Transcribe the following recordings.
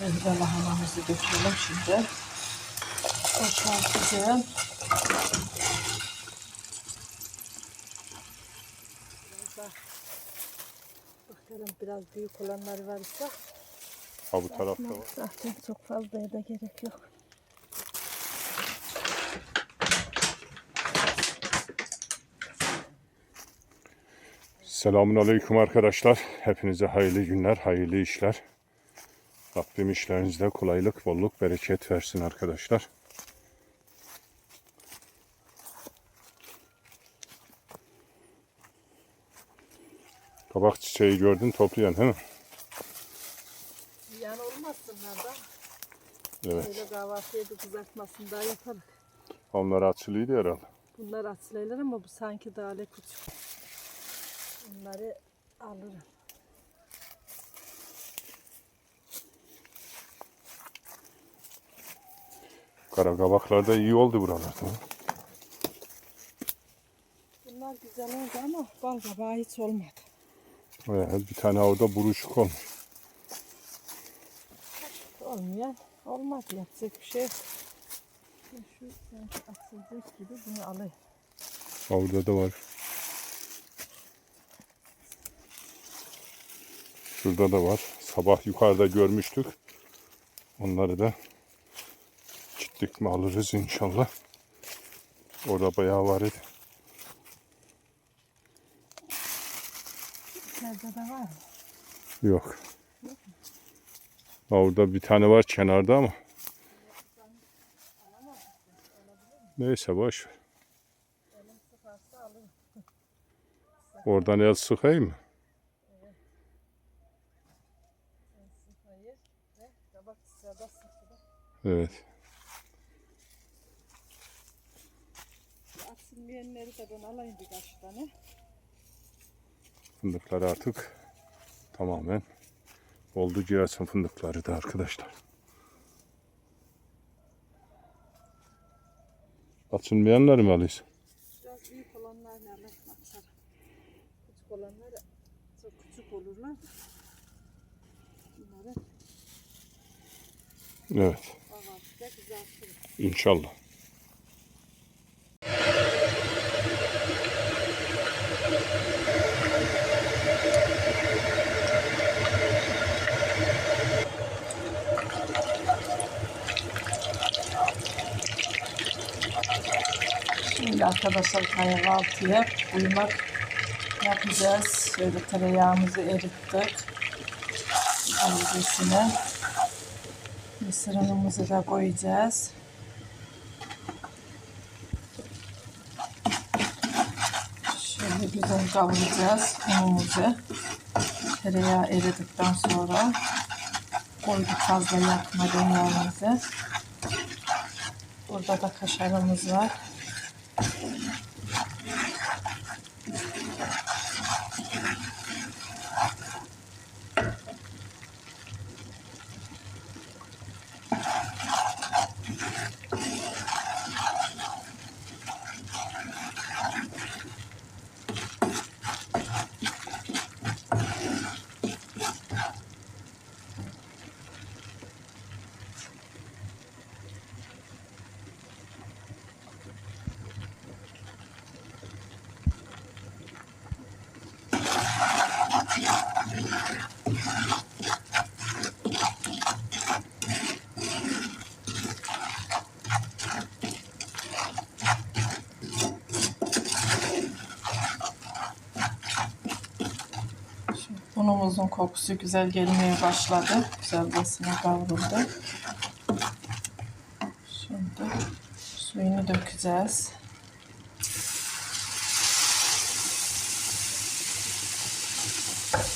Şöyle lahanamızı dökelim şimdi. Boşaltacağım. Bakalım biraz büyük olanlar varsa Ha bu tarafta var. zaten çok fazlaya da gerek yok. Selamun Aleyküm arkadaşlar. Hepinize hayırlı günler, hayırlı işler. Rabbim işlerinizde kolaylık, bolluk, bereket versin arkadaşlar. Kabak çiçeği gördün toplayan değil mi? Yani olmazsınlar da Evet. böyle kahvaltıya da kızartmasını daha yapalım. Onlar açılıydı herhalde. Bunlar açılırlar ama bu sanki daha küçük. Bunları alırım. Kara kabaklar da iyi oldu buralarda. Bunlar güzel oldu ama bal kabağı hiç olmadı. Evet, bir tane orada buruşuk olmuş. Olmayan olmadı yapacak bir şey Şu sanki açılacak gibi bunu alayım. Orada da var. Şurada da var. Sabah yukarıda görmüştük. Onları da mi alırız inşallah. Orada bayağı var idi. İçeride de var mı? Yok. Orada bir tane var kenarda ama. Neyse boş ver. Oradan el sıkayım mı? Evet. Açılmayanları da ben alayım birkaç tane. Fındıkları artık tamamen oldu girersin fındıkları da arkadaşlar. Açılmayanları mı alıyorsun? Biraz büyük olanlar açarım. Küçük olanlar çok küçük olurlar. Bunları Evet. kızartırım. İnşallah. Şimdi arkadaşlar kahvaltıya uyumak yapacağız. Şöyle tereyağımızı erittik. Öncesine mısır unumuzu da koyacağız. Şöyle güzel kavuracağız unumuzu. Tereyağı eridikten sonra koyduk fazla yakmadan yağımızı. Burada da kaşarımız var. Unumuzun kokusu güzel gelmeye başladı. Güzelcesine kavruldu. Şimdi suyunu dökeceğiz.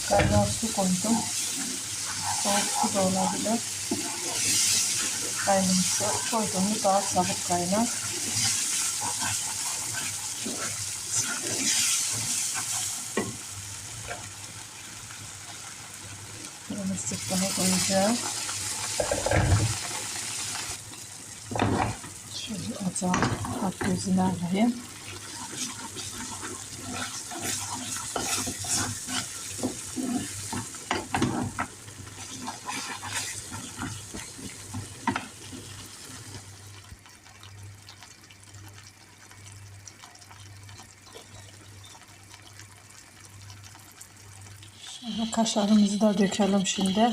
Kaynar su koydum. Soğuk su da olabilir. Kaynar su daha çabuk kaynar. Biraz sıklama koyacağım. Şöyle ocağın alt gözünü alayım. Kaşarımızı da dökelim şimdi.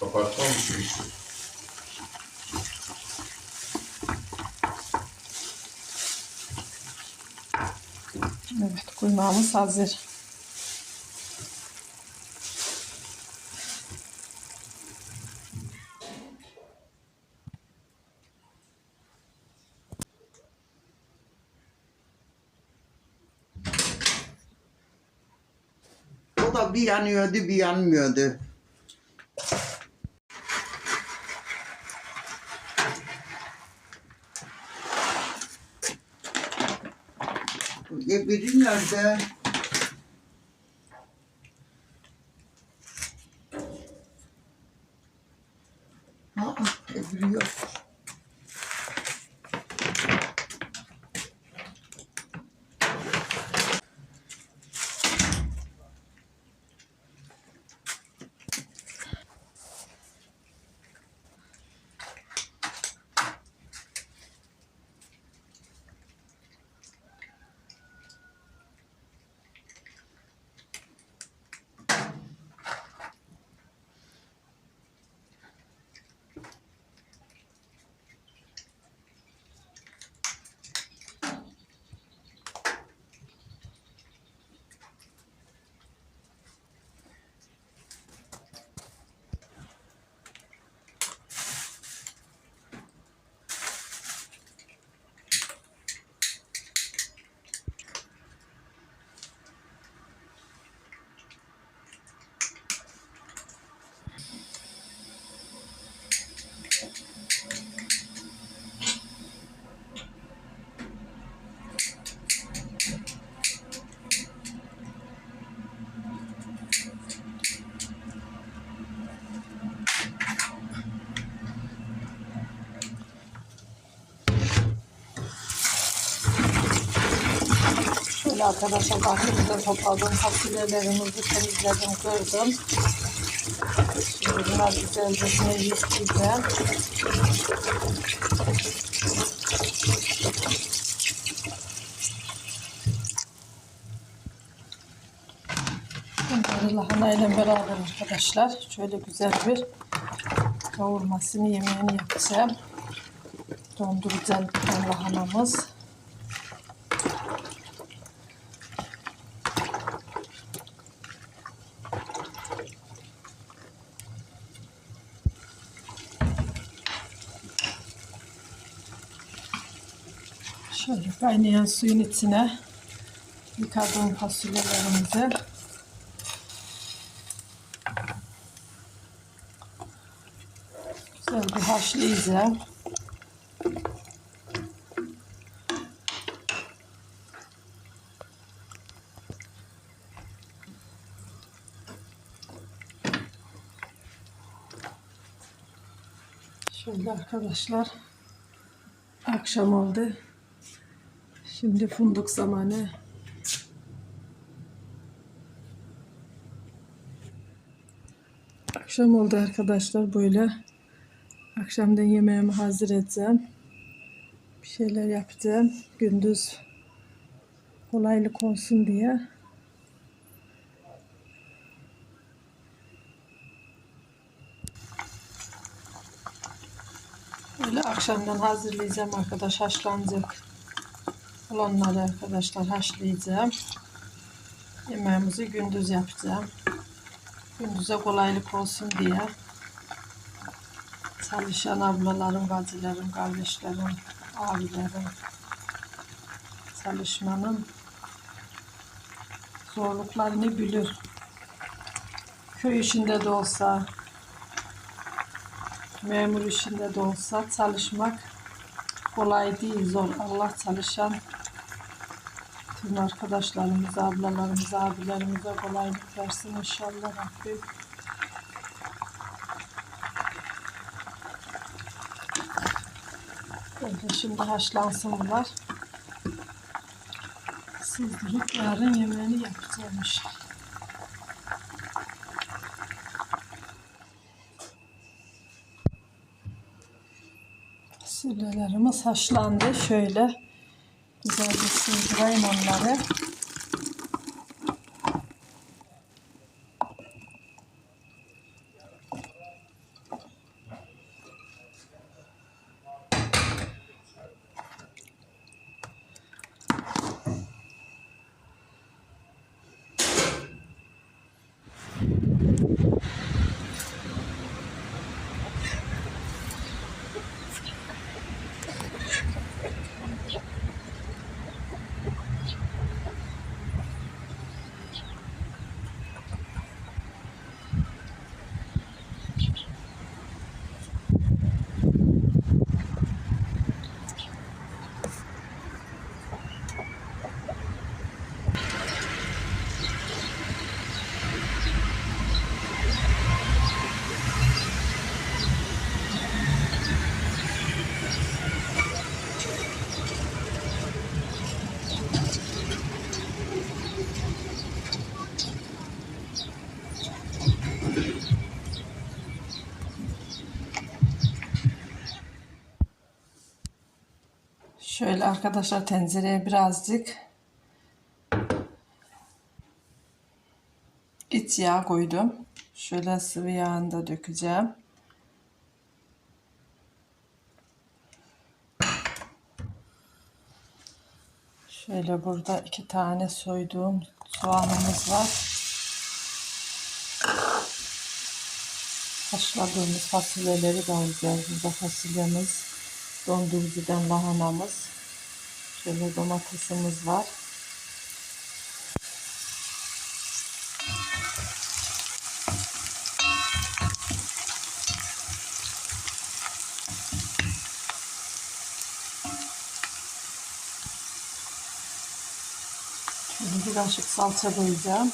Kapatmam mı? Kuymağımız hazır. O da bir yanıyordu bir yanmıyordu. Öbürü nerede? Aa, öbürü yok. Şöyle arkadaşlar bahçemizden topladığım fasulyelerimizi temizledim, kırdım. Şimdi bunlar güzelce yıkayacağım. Bunları lahana ile beraber arkadaşlar şöyle güzel bir kavurmasını yemeğini yapacağım. Donduracağım lahanamız. Şöyle kaynayan suyun içine yıkadığım fasulyelerimizi güzel bir haşlayacağım. Şöyle arkadaşlar akşam oldu. Şimdi fındık zamanı. Akşam oldu arkadaşlar böyle. Akşamdan yemeğimi hazır edeceğim. Bir şeyler yapacağım. Gündüz kolaylık olsun diye. Böyle akşamdan hazırlayacağım arkadaş haşlanacak olanları arkadaşlar haşlayacağım. Yemeğimizi gündüz yapacağım. Gündüze kolaylık olsun diye. Çalışan ablalarım, bacılarım, kardeşlerim, abilerim. Çalışmanın zorluklarını bilir. Köy işinde de olsa, memur işinde de olsa çalışmak kolay değil zor. Allah çalışan tüm arkadaşlarımıza, ablalarımıza, abilerimize kolaylık versin inşallah Rabbim. Böyle şimdi haşlansın bunlar. Sızdırıp yarın yemeğini yapacağım inşallah. Fasulyelerimiz haşlandı. Şöyle güzelce sızdırayım onları. Şöyle arkadaşlar tencereye birazcık iç yağ koydum. Şöyle sıvı yağını da dökeceğim. Şöyle burada iki tane soyduğum soğanımız var. Haşladığımız fasulyeleri de alacağız. Burada fasulyemiz, dondurucudan lahanamız, şöyle domatesimiz var. Şöyle bir salça koyacağım.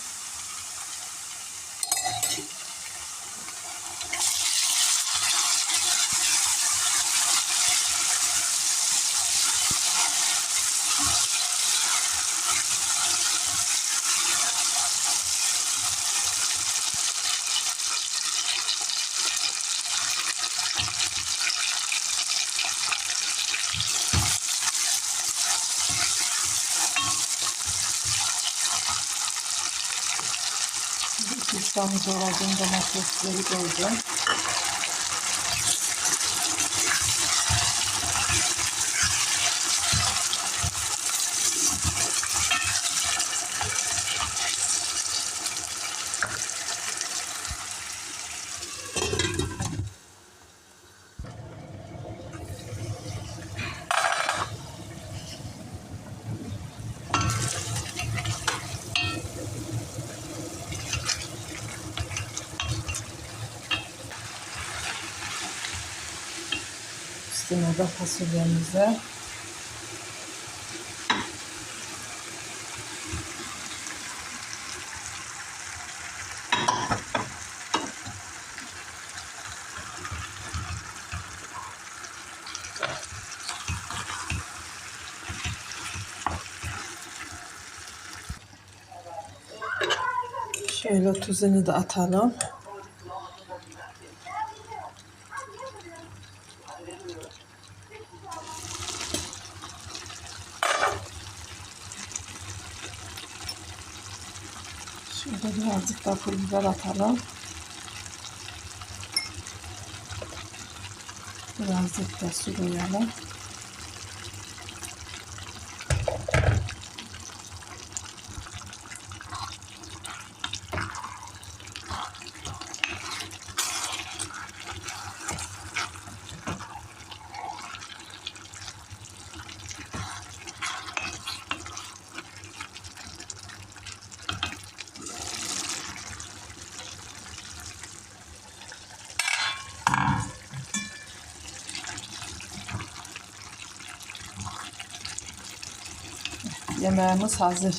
Üç tane doğradığım domatesleri koyacağım. Üstüne de fasulyemizi. Şöyle tuzunu da atalım. Şurada birazcık da pul biber atalım. Birazcık da su koyalım. Yemeğimiz hazır.